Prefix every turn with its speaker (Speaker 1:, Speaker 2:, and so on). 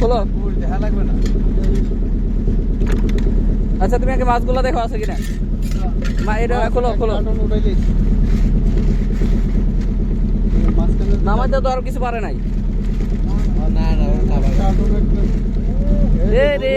Speaker 1: খোলো।
Speaker 2: দেখা লাগবে না।
Speaker 1: আচ্ছা তুমি আগে মাছগুলো দেখো আছে কিনা? মা এটা খোলো খোলো। নামাইতে তো আর কিছু পারে নাই।
Speaker 2: না না
Speaker 1: রে।